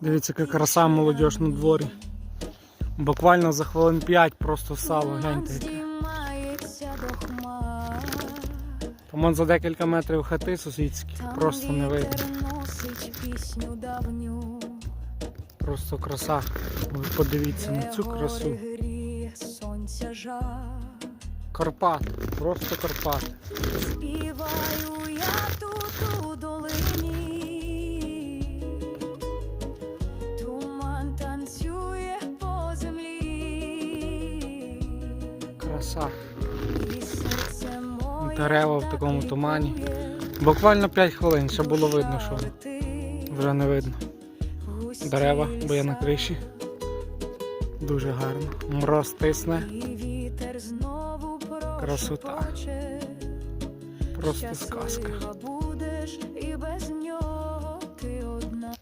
Дивіться, яка краса молодіж на дворі. Буквально за хвилин 5 просто сало, гляньте. Там за декілька метрів хати сусідські, просто не видно. Просто краса. Ви подивіться на цю красу. Карпат, просто Карпат. Краса. Дерева в такому тумані. Буквально 5 хвилин, ще було видно, що вже не видно. Дерева, бо я на криші. Дуже гарно. Мороз тисне, Красота. просто сказка.